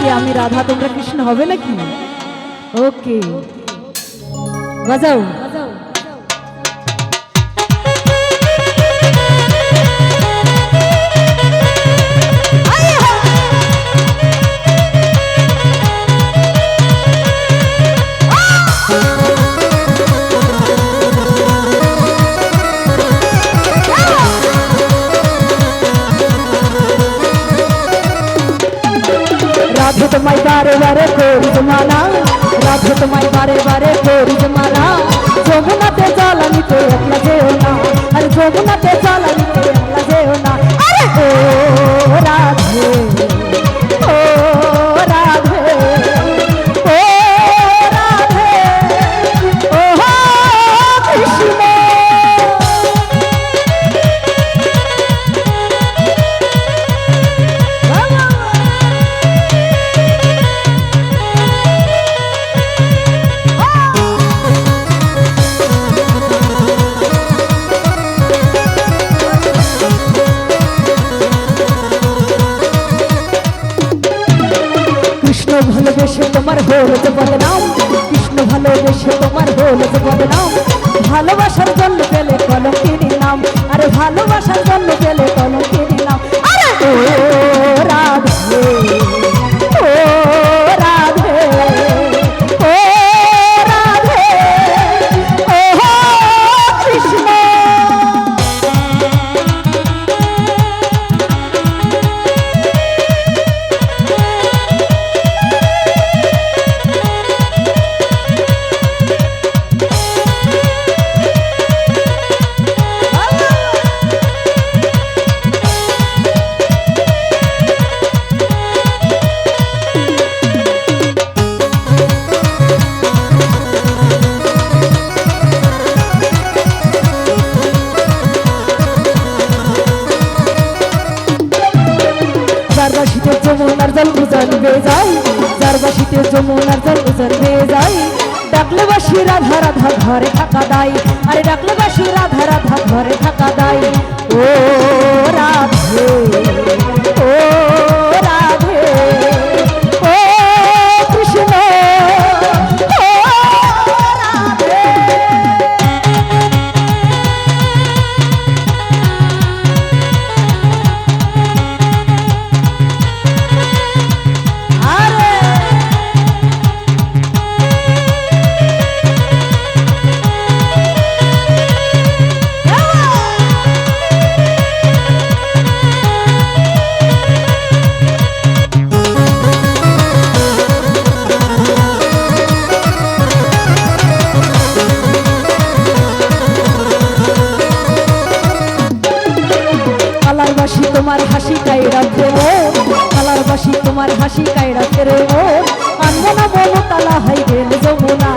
আজকে আমি রাধা তোমরা কৃষ্ণ হবে নাকি? ওকে বাজাও। জমানা তোমায় বারে বারে। যে বদনাম কৃষ্ণ ভালোবেসে তোমার হতে বদনাম ভালোবাসার উজান যায় যার বাসিতে যমুনার জল উজান বেয়ে যায় ডাকলে বাসি রাধা রাধা ঘরে থাকা দায়, আরে ডাকলে বাসি রাধা রাধা ঘরে থাকা দায়। দেবো তোমার হাসি কায়রা দেবো আনব না বলো তালা হাই গেল যমুনায়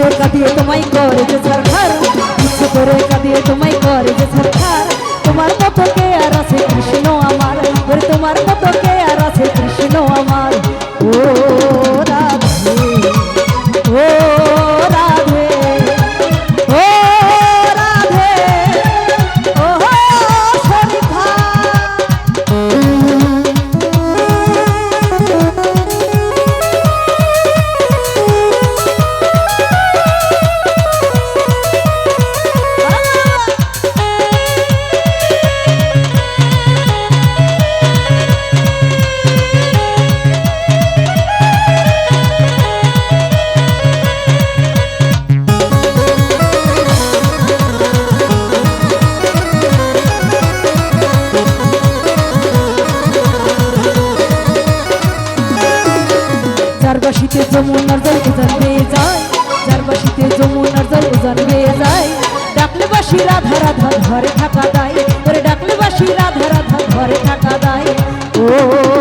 করে কাটিয়ে তোমায় করে যমুনার জল উজান বেয়ে যায় যার বাসিতে যমুনার জল উজান বেয়ে যায়। ডাকলে বাসি রাধা রাধা ঘরে থাকা দায় ওরে ডাকলে বাসি রাধা রাধা ঘরে থাকা দায় ও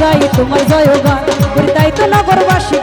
গাই তোমার জয় গান তাই তো নগরবাসী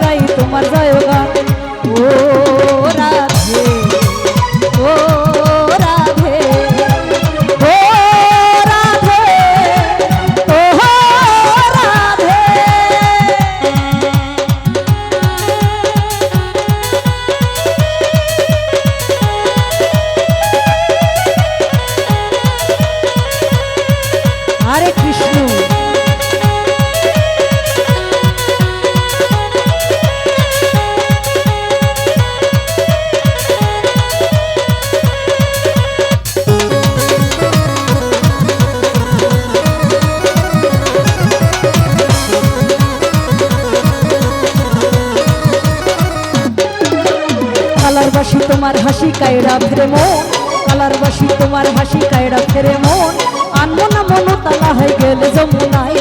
কালার বাসি তোমার হাসি কায়রা ফেরে মন। কালার বাসি তোমার হাসি কায়রা ফেরে মন। আনব না মনো তালা হয়ে গেলে যমুনায়।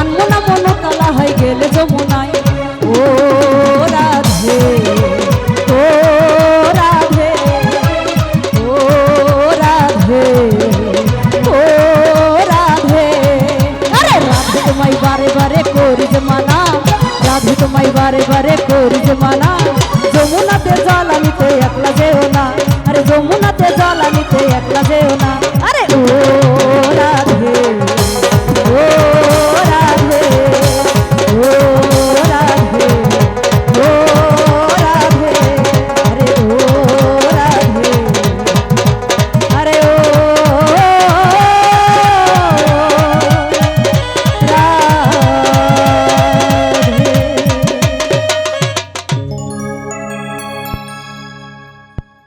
আনব না মনো তালা হয়ে গেলে যমুনায়। ও